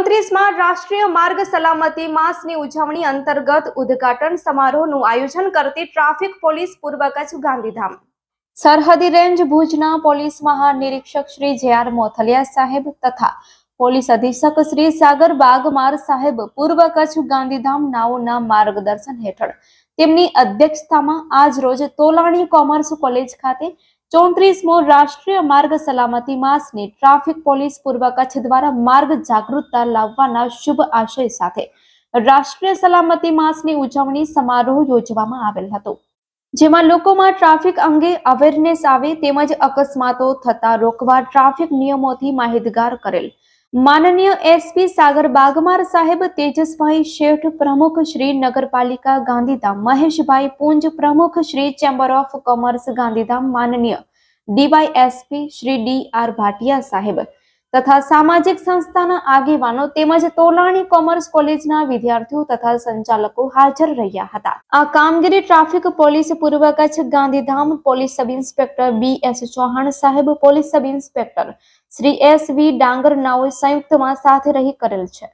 ચોત્રીસમાં રાષ્ટ્રીય માર્ગ સલામતી માસની ઉજવણી અંતર્ગત ઉદ્ઘાટન સમારોહનું આયોજન કરતી ટ્રાફિક પોલીસ પૂર્વ કચ્છ ગાંધીધામ. સરહદી રેન્જ ભુજના પોલીસ મહાનિરીક્ષક શ્રી જે આર મોથલિયા સાહેબ તથા પોલીસ અધિક્ષક શ્રી સાગર બાગમાર સાહેબ પૂર્વ કચ્છ ગાંધીધામ નાઓના માર્ગદર્શન હેઠળ તેમની અધ્યક્ષતામાં આજ રોજ તોલાણી કોમર્સ કોલેજ ખાતે ચોત્રીસમો રાષ્ટ્રીય માર્ગ સલામતી માસની ટ્રાફિક પોલીસ પૂર્વ કચ્છ દ્વારા માર્ગ જાગૃતતા લાવવાના શુભ આશય સાથે રાષ્ટ્રીય સલામતી માસની ઉજવણી સમારોહ યોજવામાં આવેલ હતો, જેમાં લોકોમાં ટ્રાફિક અંગે અવેરનેસ આવે તેમજ અકસ્માતો થતા રોકવા ટ્રાફિક નિયમોથી માહિતગાર કરેલ માનનીય એસપી સાગર બાગમાર સાહેબ તેજસભાઈ શેઠ પ્રમુખ શ્રી નગરપાલિકા ગાંધીધામ, મહેશભાઈ પુંજ પ્રમુખ Shri chamber of commerce Gandhidham, માનનીય DYSP Shri D R Bhatia સાહેબ. તથા સામાજિક સંસ્થાના આગેવાનો તેમજ તોલાણી કોમર્સ કોલેજના વિદ્યાર્થીઓ તથા સંચાલકો હાજર રહ્યા હતા. આ કામગીરી ટ્રાફિક પોલીસ પૂર્વ Kutch Gandhidham police sub inspector B S Chauhan સાહેબ, police sub inspector Shri S V Dangar નાઓ સંયુક્તમાં સાથે રહી કરેલ છે.